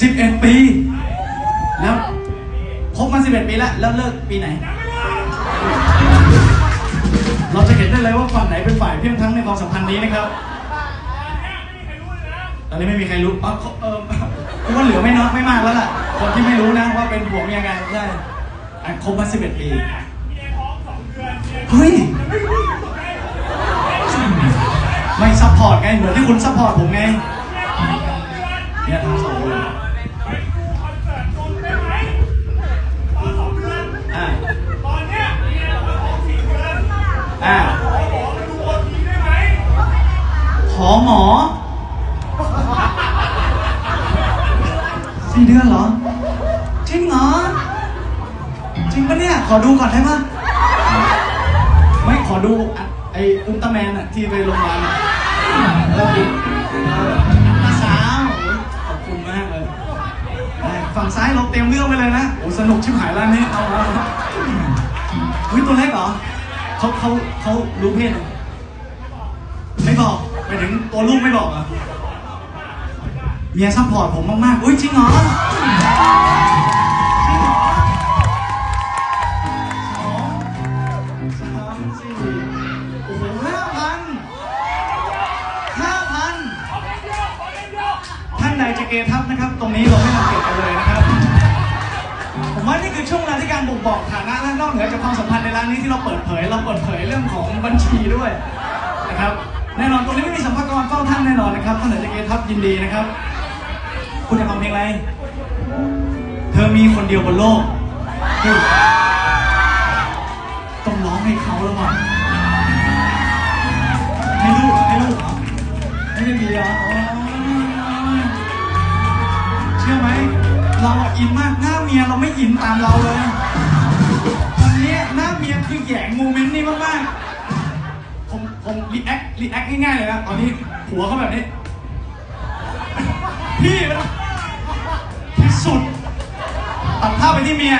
11 ปี แล้วคบมา 11 ปีแล้ว แล้วเลิกปีไหน เราจะเห็นได้เลยว่าฝั่งไหนเป็นฝ่ายเพียงพรั้งในความสัมพันธ์นี้นะครับตอนนี้ไม่มีใครรู้อ๋อเขาเออคือว่าเหลือไม่น้อยไม่มากแล้วล่ะ คนที่ไม่รู้นะว่าเป็นผัวเมียกันใช่คบมา 11 ปีเฮ้ยไม่ซัพพอร์ตไง เหมือนที่คุณซัพพอร์ตผมไง สี่เดือนเหรอ จริงเหรอ จริงปะเนี่ย ขอดูก่อนได้ปะไม่ขอดูอะไออุลตร้าแมนอะที่ไปโรงพยาบาลอะเออเออตาสาวโอ้ยขอบคุณมากเลยได้ฝั่งซ้ายเราเตรียมเรื่องไปเลยนะโอ้สนุกชิบหายแล้วนี่เอาเอาเอาอุ้ยตัวเล็กเหรอเขาเขาเขารู้เพศเหรอไม่บอกไปถึงตัวลูกไม่บอกเหรอ เมียซัพพอร์ตผมมากๆ อุ้ยจริงเหรอสองสามสี่โอ้โหห้าพันห้าพันท่านใดจะเกทับนะครับ ตรงนี้เราไม่ทำเก็บกันเลยนะครับ ผมว่านี่คือช่วงเวลาที่การบ่งบอกฐานะและนอกเหนือจากความสัมพันธ์ในร้านนี้ที่เราเปิดเผย เราเปิดเผยเรื่องของบัญชีด้วยนะครับ แน่นอนตรงนี้ไม่มีสัมภาระเฝ้าท่านแน่นอนนะครับท่านไหนจะเกทับยินดีนะครับ คุณจะฟังเพลงอะไร เธอมีคนเดียวบนโลก ต้องร้องให้เขาแล้วว่ะให้ลูกให้ลูกเหรอไม่ได้มีเหรออ๋อเชื่อไหม เราอะอินมากหน้าเมียเราไม่อินตามเราเลยตอนนี้หน้าเมียคือแหยงโมเมนต์นี้มากๆ ผมผมรีแอครีแอคง่ายๆเลยนะตอนนี้หัวเขาแบบนี้ พี่มันที่ สุด ตัดภาพไปที่เมีย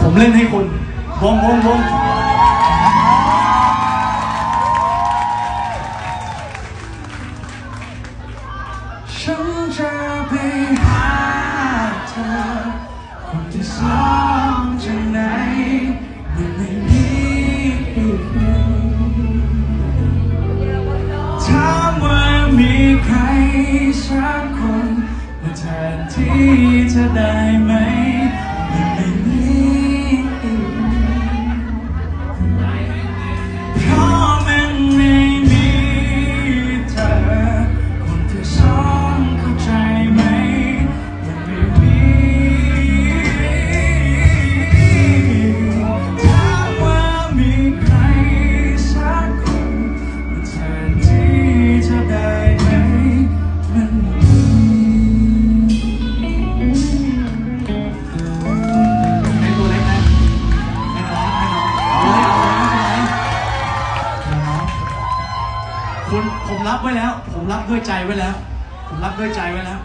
ผมเล่นให้คุณวงวงวงฉันจะไปหาเธอคนที่สอง สักคนมาแทนที่จะได้ไหม คุณผมรับไว้แล้ว ผมรับด้วยใจไว้แล้ว ผมรับด้วยใจไว้แล้ว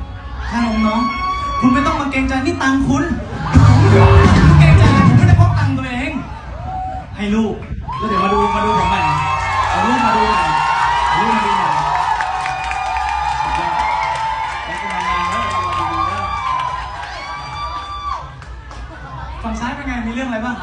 ถ้าน้องๆคุณไม่ต้องมาเกรงใจนี่ตังคุณคุณเกรงใจอะไรผมไม่ได้พกตังตัวเอง ให้ลูกแล้วเดี๋ยวมาดูมาดูผมใหม่เอาลูกมาดูใหม่ลูกมาดูใหม่สุดยอดแล้วคุณทำงานแล้วเรามาดูแล้วฝั่งซ้ายเป็นไงมีเรื่องอะไรบ้าง